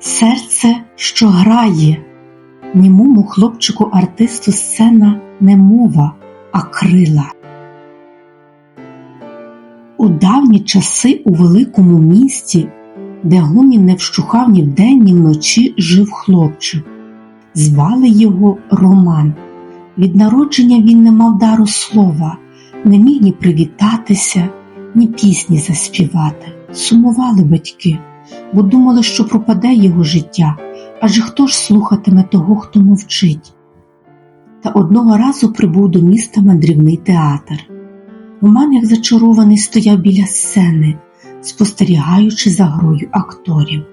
Серце, що грає, німому хлопчику артисту сцена не мова, а крила. У давні часи у великому місті, де гомін не вщухав ні вдень, ні вночі, жив хлопчик. Звали його Роман. Від народження він не мав дару слова, не міг ні привітатися, ні пісні заспівати. Сумували батьки, бо думали, що пропаде його життя, адже хто ж слухатиме того, хто мовчить. Та одного разу прибув до міста мандрівний театр. Роман, як зачарований, стояв біля сцени, спостерігаючи за грою акторів.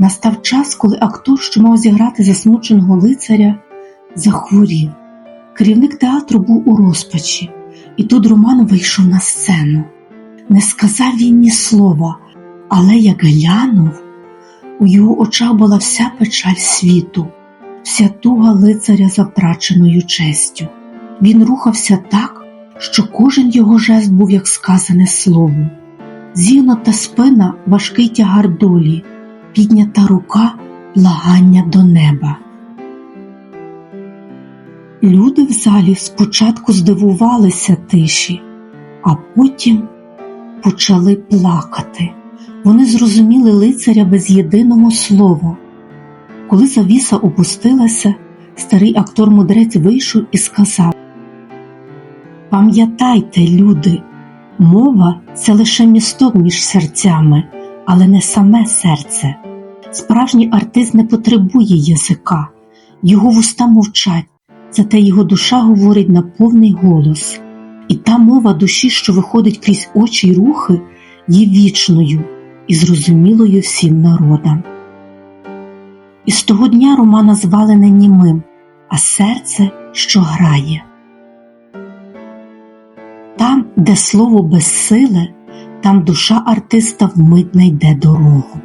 Настав час, коли актор, що мав зіграти засмученого лицаря, захворів. Керівник театру був у розпачі, і тут Роман вийшов на сцену. Не сказав він ні слова, але як глянув, у його очах була вся печаль світу, вся туга лицаря за втраченою честю. Він рухався так, що кожен його жест був як сказане слово. Зігнута спина важкий тягар долі, піднята рука благання до неба. Люди в залі спочатку здивувалися тиші, а потім почали плакати. Вони зрозуміли лицаря без єдиного слова. Коли завіса опустилася, старий актор мудрець вийшов і сказав: Пам'ятайте, люди, мова це лише місток між серцями, але не саме серце. Справжній артист не потребує язика, його вуста мовчать, зате його душа говорить на повний голос. І та мова душі, що виходить крізь очі й рухи, є вічною і зрозумілою всім народам. І з того дня Романа звали не німим, а серце, що грає. Там, де слово безсиле, там душа артиста вмить найде дорогу.